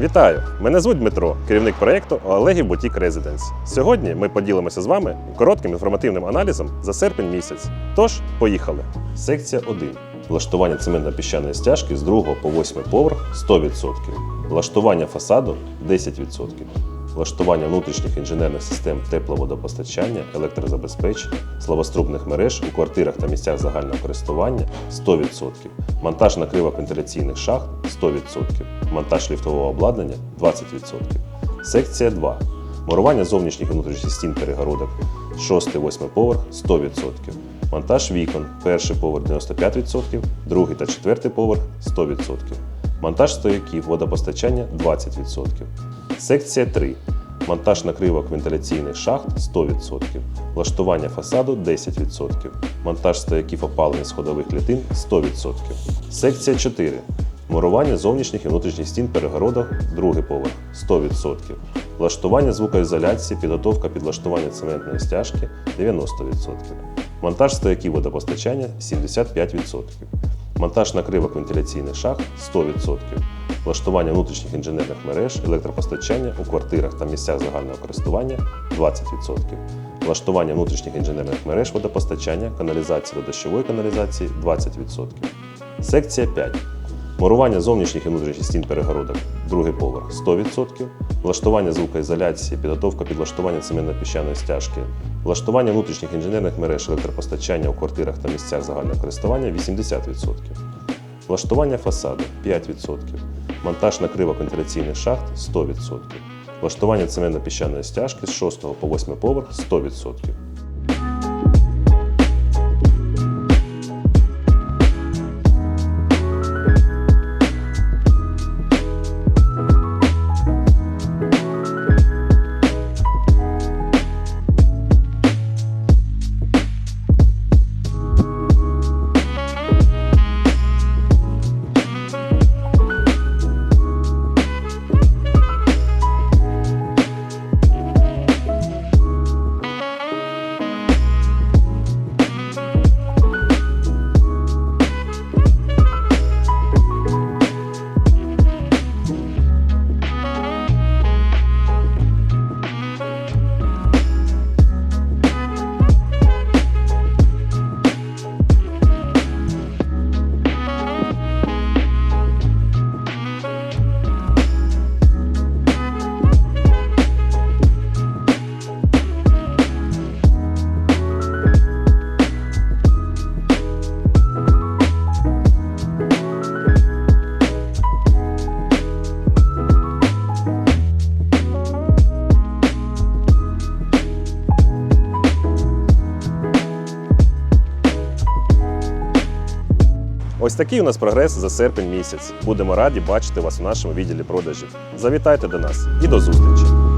Вітаю! Мене звуть Дмитро, керівник проєкту Олегів Бутік Резиденс. Сьогодні ми поділимося з вами коротким інформативним аналізом за серпень місяць. Тож, поїхали. Секція 1. Влаштування цементно-піщаної стяжки з 2 по 8 поверх 100%. Влаштування фасаду 10%. Влаштування внутрішніх інженерних систем тепловодопостачання, електрозабезпечення, славострубних мереж у квартирах та місцях загального користування 100%. Монтаж накривок вентиляційних шахт 100%. Монтаж ліфтового обладнання 20%. Секція 2. Мурування зовнішніх і внутрішніх стін перегородок 6-8 поверх 100%. Монтаж вікон перший поверх 95%, другий та четвертий поверх 100%. Монтаж стояків водопостачання 20%. Секція 3. Монтаж накривок вентиляційних шахт 100%. Влаштування фасаду 10%. Монтаж стояків опалення сходових клітин 100%. Секція 4. Мурування зовнішніх і внутрішніх стін перегородок другий поверх 100%. Влаштування звукоізоляції, підготовка підлаштування цементної стяжки 90%. Монтаж стояків водопостачання 75%. Монтаж накривок вентиляційних шахт 100%. Влаштування внутрішніх інженерних мереж, електропостачання у квартирах та місцях загального користування 20%. Влаштування внутрішніх інженерних мереж водопостачання, каналізації до дощової каналізації 20%. Секція 5. Мурування зовнішніх і внутрішніх стін перегородок, другий поверх 100%, влаштування звукоізоляції, підготовка підлаштування цементно-піщаної стяжки, влаштування внутрішніх інженерних мереж електропостачання у квартирах та місцях загального користування 80%, влаштування фасаду 5%, монтаж накривок вентиляційних шахт 100%, влаштування цементно-піщаної стяжки з 6 по 8 поверх 100%. Ось такий у нас прогрес за серпень місяць. Будемо раді бачити вас у нашому відділі продажів. Завітайте до нас і до зустрічі!